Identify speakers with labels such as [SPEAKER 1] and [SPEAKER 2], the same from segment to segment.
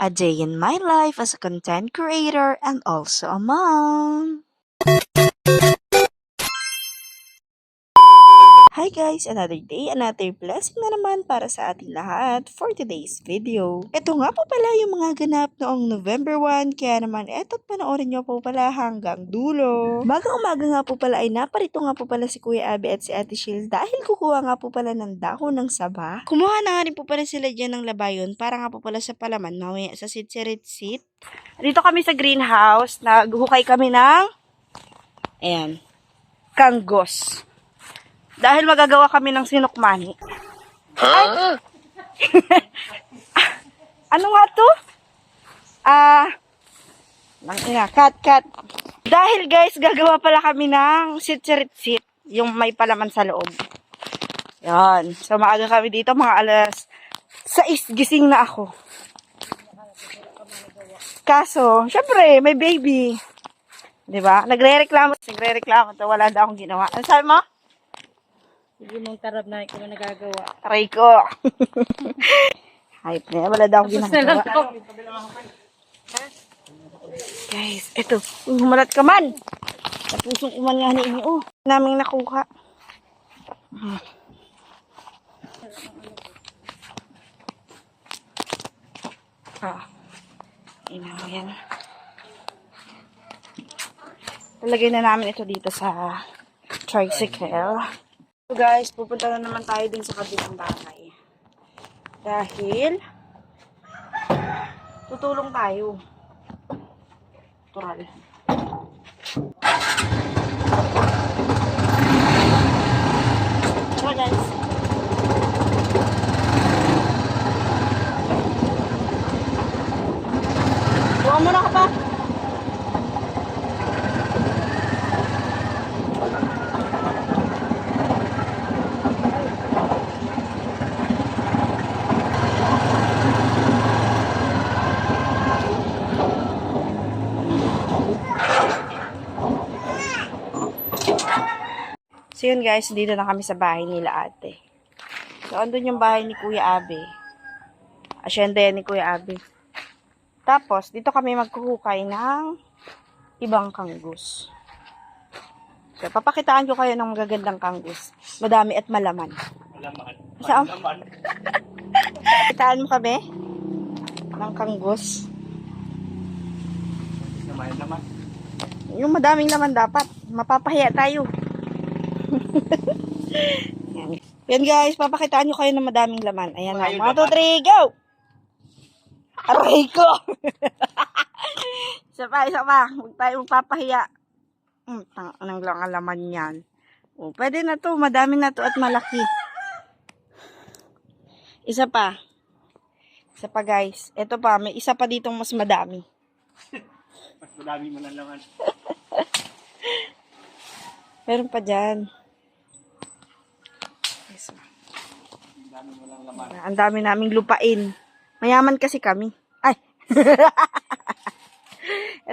[SPEAKER 1] A day in my life as a content creator and also a mom. Hi guys! Another day, another blessing na naman para sa ating lahat for today's video. Ito nga po pala yung mga ganap noong November 1, kaya naman eto't panoorin nyo po pala hanggang dulo. Magang umaga nga po pala ay naparito nga po pala si Kuya Abby at si Ate Shield dahil kukuha nga po pala ng dahon ng saba. Kumuha na nga rin po pala sila dyan ng labayon para nga po pala sa palaman mamaya sa sit-sit-sit. Dito kami sa greenhouse, naghuhukay kami ng ayan, kanggos. Dahil magagawa kami ng sinukmani. Ay! ano nga to? Ah, nang ina, cut, cut. Dahil guys, gagawa pala kami ng sit-sit-sit, yung may palaman sa loob. Yan. So, maaga kami dito, mga alas 6 gising na ako. Kaso, syempre, may baby. 'Di ba? Nagre-reklamo, nagre-reklamo wala daw akong ginawa. Ano sabi mo?
[SPEAKER 2] Hindi mong tarap na ikaw na nagagawa.
[SPEAKER 1] Aray ko. Hype na yan. Wala daw akong ginagawa.
[SPEAKER 2] ako.
[SPEAKER 1] Guys, eto. Uy, humalat ka man. Napusong uman nga ni ini. Oh, naming nakuha. Hmm. Ah. Ina mo yan. Talagay na namin ito dito sa tricycle. So guys, pupunta na naman tayo dun sa kabilang bahay. Dahil tutulong tayo. Tural. So guys. Buka muna ka pa. So yun guys, dito na kami sa bahay nila ate. So andun yung bahay ni Kuya Abe. Asyenda yan ni Kuya Abe. Tapos, dito kami magkuhukay ng ibang kanggus. So, papakitaan ko kayo ng magagandang kanggus. Madami at malaman.
[SPEAKER 3] Malaman.
[SPEAKER 1] Saan?
[SPEAKER 3] Malaman.
[SPEAKER 1] Pakitaan mo kami ng kanggus.
[SPEAKER 3] Naman naman.
[SPEAKER 1] Yung madaming laman dapat. Mapapahiya tayo. Yan. Yan guys, papakitaan nyo kayo ng madaming laman. Ayan na.
[SPEAKER 3] Ayun,
[SPEAKER 1] Mga 2,
[SPEAKER 3] laman.
[SPEAKER 1] 3, go! Aray ko! isa pa, isa pa. Huwag tayo magpapahiya. Hmm, tang anong lang ang laman yan. Oh, pwede na to. Madami na to at malaki. Isa pa. Isa pa guys. Ito pa. May isa pa ditong mas madami.
[SPEAKER 3] Mas madami mo ng laman.
[SPEAKER 1] Meron pa dyan.
[SPEAKER 3] Ang dami mo ng laman.
[SPEAKER 1] Ang dami naming lupain. Mayaman kasi kami. Ay!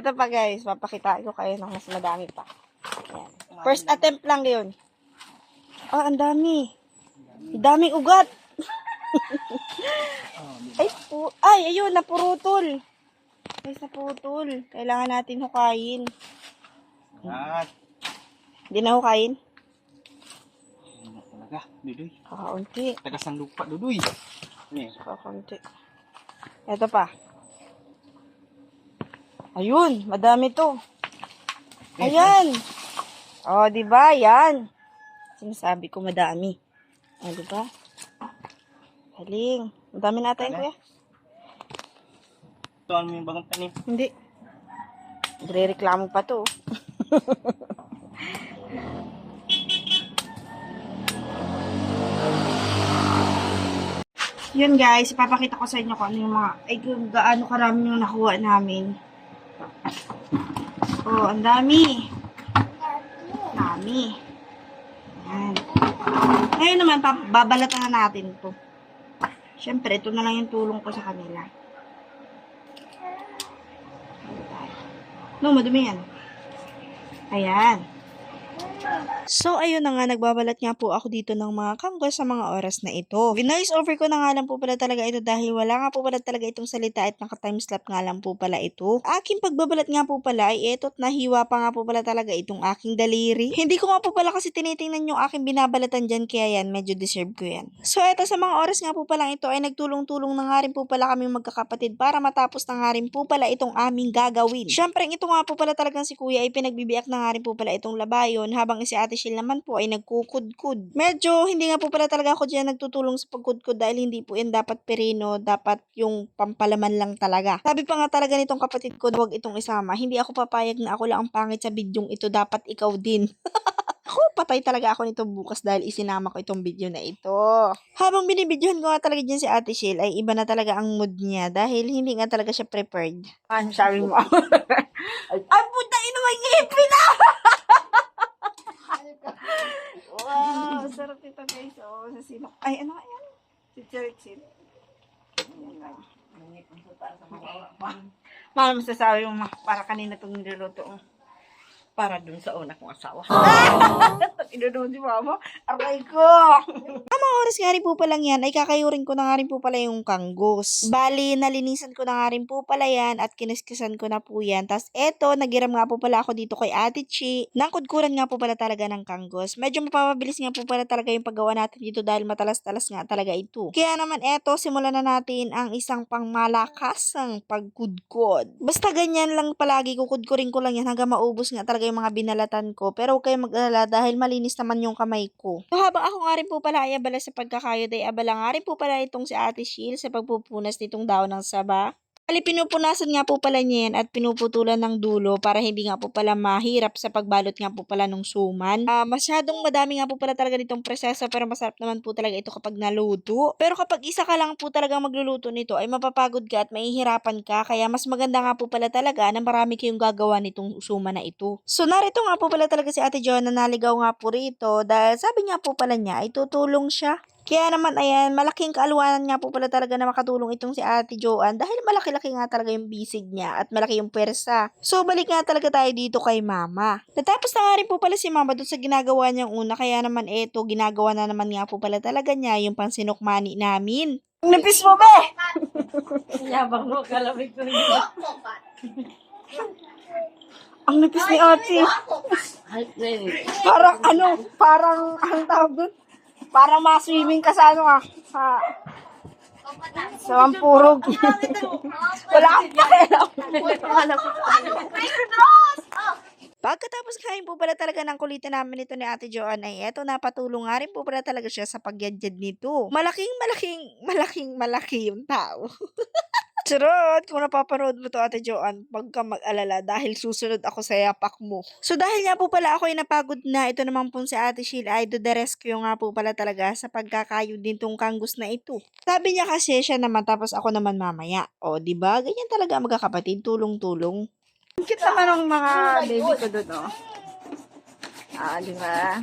[SPEAKER 1] Ito pa guys, papakita ko kayo ng mas madami pa. Ayan. First attempt lang yun. Oh, ang dami. Ang daming ugat. ay, pu ay, ayun, napurutol. Guys, napurutol. Kailangan natin hukayin.
[SPEAKER 3] Yan.
[SPEAKER 1] Hindi na hukayin?
[SPEAKER 3] Ano talaga, Dudoy.
[SPEAKER 1] Kakaunti.
[SPEAKER 3] Tagas ng lupa, Dudoy. Ni,
[SPEAKER 1] Kakaunti. Ito pa. Ayun, madami to. Ayan. Oh, di ba? Yan. Sinasabi ko madami. Oh, di ba? Galing. Madami na tayo, kuya.
[SPEAKER 3] tuwan mo yung bagong tanim.
[SPEAKER 1] Hindi. Nagre-reklamo pa to. Yun guys, ipapakita ko sa inyo kung ano yung mga, ay kung gaano karami yung nakuha namin. Oh, ang dami. Dami. Yan. Ngayon naman, babalatan na natin to. Siyempre, ito na lang yung tulong ko sa kanila. No, madumi yan. Ayan. So, ayun na nga, nagbabalat nga po ako dito ng mga kanggol sa mga oras na ito. Vinoise over ko na nga lang po pala talaga ito dahil wala nga po pala talaga itong salita at naka-timeslap nga lang po pala ito. Aking pagbabalat nga po pala ay eto't nahiwa pa nga po pala talaga itong aking daliri. Hindi ko nga po pala kasi tinitingnan yung aking binabalatan dyan kaya yan, medyo deserve ko yan. So, eto sa mga oras nga po pala ito ay nagtulong-tulong na nga rin po pala kami magkakapatid para matapos na nga rin po pala itong aming gagawin. Siyempre, ito nga po pala talagang si kuya ay pinagbibiyak na nga rin po pala itong labayon habang si ate Shil naman po ay nagkukudkud. Medyo hindi nga po pala talaga ako dyan nagtutulong sa pagkudkud dahil hindi po yan dapat perino, dapat yung pampalaman lang talaga. Sabi pa nga talaga nitong kapatid ko, huwag itong isama. Hindi ako papayag na ako lang ang pangit sa bidyong ito, dapat ikaw din. Ako, patay talaga ako nito bukas dahil isinama ko itong video na ito. Habang binibidyohan ko nga talaga dyan si Ate Shil, ay iba na talaga ang mood niya dahil hindi nga talaga siya prepared.
[SPEAKER 2] Ano sabi mo?
[SPEAKER 1] Ay, puta, ino may ngipin na! wow, sarap ito guys. Oh, sa sino. Ay, ano yan? Si Churchill. Ayan lang.
[SPEAKER 2] Mahal masasabi mo, ma, para kanina itong niluluto. oh. Para dun sa una kong asawa.
[SPEAKER 1] Inunood si mama. Aray ko! Oras nga rin po palang yan, ay kakayurin ko na nga rin po pala yung kanggos. Bali, nalinisan ko na nga rin po pala yan at kiniskisan ko na po yan. Tapos eto, nagiram nga po pala ako dito kay Ate Chi. Nangkudkuran nga po pala talaga ng kanggos. Medyo mapapabilis nga po pala talaga yung paggawa natin dito dahil matalas-talas nga talaga ito. Kaya naman eto, simulan na natin ang isang pangmalakasang pagkudkod. Basta ganyan lang palagi, kukudkurin ko lang yan hanggang maubos nga talaga yung mga binalatan ko. Pero huwag kayong mag-alala dahil malinis naman yung kamay ko. So habang ako nga rin po pala ay abala sa pagkakayod ay abala nga rin po pala itong si Ate Sheil sa pagpupunas nitong daon ng saba. Ali, pinupunasan nga po pala niya yan at pinuputulan ng dulo para hindi nga po pala mahirap sa pagbalot nga po pala ng suman. Ah, masyadong madami nga po pala talaga nitong proseso pero masarap naman po talaga ito kapag naluto. Pero kapag isa ka lang po talaga magluluto nito ay mapapagod ka at mahihirapan ka kaya mas maganda nga po pala talaga na marami kayong gagawa nitong suman na ito. So narito nga po pala talaga si Ate Jo na naligaw nga po rito dahil sabi nga po pala niya ay tutulong siya kaya naman, ayan, malaking kaaluwanan nga po pala talaga na makatulong itong si Ate Joanne dahil malaki-laki nga talaga yung bisig niya at malaki yung pwersa. So, balik nga talaga tayo dito kay Mama. Natapos na nga rin po pala si Mama doon sa ginagawa niyang una, kaya naman eto, ginagawa na naman nga po pala talaga niya yung pansinukmani namin. Ang Nipis mo, be!
[SPEAKER 2] Yabang mo, kalamig ko rin.
[SPEAKER 1] Ang nipis ni Ate. Parang ano, parang, ang tawag doon? Parang ma-swimming ka sa ano ah, sa, sa Mampurog. Wala kang pakialam. Pagkatapos kain po pala talaga ng kulitan namin ito ni Ate Joanne ay eto napatulong nga rin po pala talaga siya sa pagyadjad nito. Malaking malaking malaking malaki yung tao. Charot! Kung napapanood mo to, Ate Joanne, pag ka mag-alala dahil susunod ako sa yapak mo. So, dahil nga po pala ako ay napagod na, ito naman po si Ate Sheila ay do the rescue nga po pala talaga sa pagkakayod din tong kangus na ito. Sabi niya kasi siya naman, tapos ako naman mamaya. O, di ba? Ganyan talaga magkakapatid, tulong-tulong.
[SPEAKER 2] Ang cute naman ng mga baby ko doon, oh. Ah, di ba?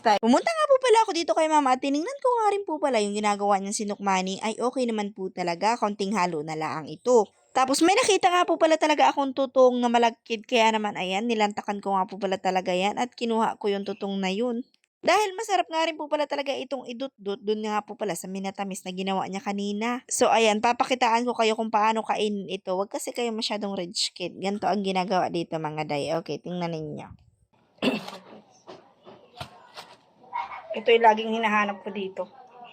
[SPEAKER 1] Pumunta nga po pala ako dito kay mama at tiningnan ko nga rin po pala yung ginagawa niyang sinukmani ay okay naman po talaga, konting halo na lang ito. Tapos may nakita nga po pala talaga akong tutong na malagkid kaya naman ayan, nilantakan ko nga po pala talaga yan at kinuha ko yung tutong na yun. Dahil masarap nga rin po pala talaga itong idut-dut dun nga po pala sa minatamis na ginawa niya kanina. So ayan, papakitaan ko kayo kung paano kainin ito. Huwag kasi kayo masyadong rich kid. Ganito ang ginagawa dito mga day. Okay, tingnan ninyo.
[SPEAKER 2] Ito yung laging hinahanap ko dito.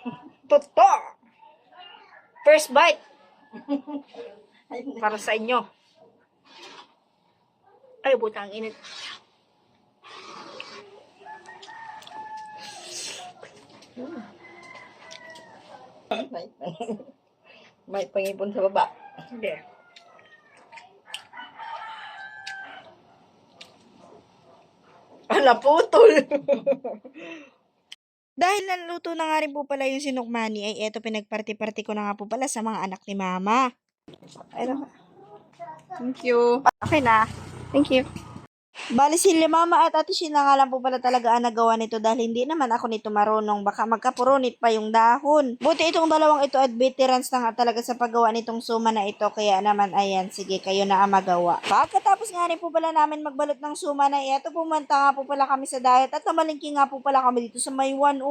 [SPEAKER 2] Toto! First bite! Para sa inyo. Ay, butang init.
[SPEAKER 1] May pangipon sa baba.
[SPEAKER 2] Hindi.
[SPEAKER 1] Ala, putol. Dahil naluto na nga rin po pala yung sinukmani, ay eto pinagparti-parti ko na nga po pala sa mga anak ni Mama. Ano?
[SPEAKER 2] Thank you.
[SPEAKER 1] Okay na. Thank you. Bali si mama at ate Sheila nga lang po pala talaga ang nagawa nito dahil hindi naman ako nito marunong. Baka magkapurunit pa yung dahon. Buti itong dalawang ito at veterans na nga talaga sa paggawa nitong suma na ito. Kaya naman ayan, sige kayo na ang magawa. Pagkatapos nga rin po pala namin magbalot ng suma na ito, pumunta nga po pala kami sa diet at namalingki nga po pala kami dito sa may 101.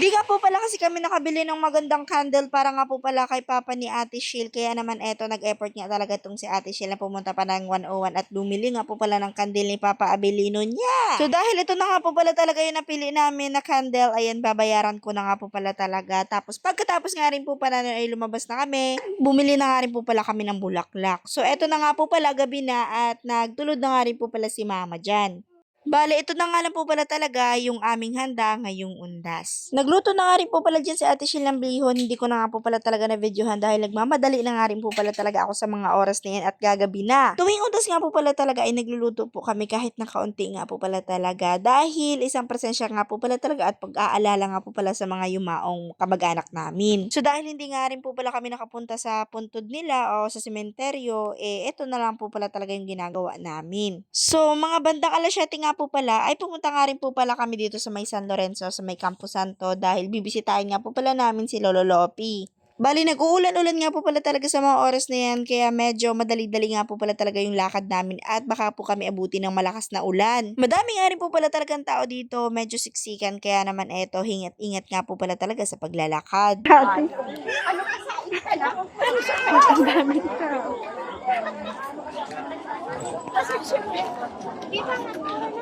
[SPEAKER 1] Di nga po pala kasi kami nakabili ng magandang candle para nga po pala kay papa ni Ate Sheil. Kaya naman eto, nag-effort nga talaga itong si Ate Sheil na pumunta pa ng 101 at bumili nga po pala ng candle ni Papa Abelino niya. So dahil ito na nga po pala talaga yung napili namin na candle, ayan, babayaran ko na nga po pala talaga. Tapos pagkatapos nga rin po pala nun ay lumabas na kami, bumili na nga rin po pala kami ng bulaklak. So eto na nga po pala gabi na at nagtulod na nga rin po pala si mama dyan. Bale, ito na nga lang po pala talaga yung aming handa ngayong undas. Nagluto na nga rin po pala dyan si Ate Sheila ng bihon. Hindi ko na nga po pala talaga na videohan dahil nagmamadali na nga rin po pala talaga ako sa mga oras na yan at gagabi na. Tuwing undas nga po pala talaga ay nagluluto po kami kahit na kaunti nga po pala talaga dahil isang presensya nga po pala talaga at pag-aalala nga po pala sa mga yumaong kamag-anak namin. So dahil hindi nga rin po pala kami nakapunta sa puntod nila o sa sementeryo, eh ito na lang po pala talaga yung ginagawa namin. So mga bandang alas 7 nga po pala ay pumunta nga rin po pala kami dito sa may San Lorenzo sa may Campo Santo dahil bibisitahin nga po pala namin si Lolo Lopi. Bali, nag-uulan-ulan nga po pala talaga sa mga oras na yan, kaya medyo madali-dali nga po pala talaga yung lakad namin at baka po kami abuti ng malakas na ulan. Madami nga rin po pala talagang tao dito, medyo siksikan, kaya naman eto, hingat-ingat nga po pala talaga sa paglalakad.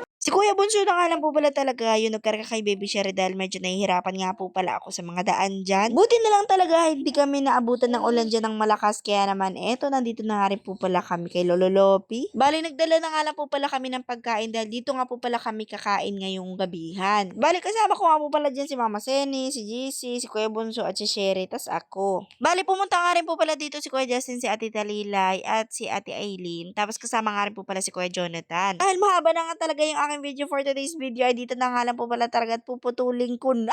[SPEAKER 1] Si Kuya Bunso na nga lang po pala talaga yung nagkarga kay Baby Sherry dahil medyo nahihirapan nga po pala ako sa mga daan dyan. Buti na lang talaga hindi kami naabutan ng ulan dyan ng malakas kaya naman eto nandito na nga rin po pala kami kay Lolo Lopi. Bali nagdala na nga lang po pala kami ng pagkain dahil dito nga po pala kami kakain ngayong gabihan. Bali kasama ko nga po pala dyan si Mama Seni, si GC, si Kuya Bunso at si Sherry tas ako. Bali pumunta nga rin po pala dito si Kuya Justin, si Ate Talilay at si Ate Aileen. Tapos kasama nga rin po pala si Kuya Jonathan. Dahil mahaba na nga talaga yung aking video for today's video ay dito na nga lang po pala talaga at puputulin ko na.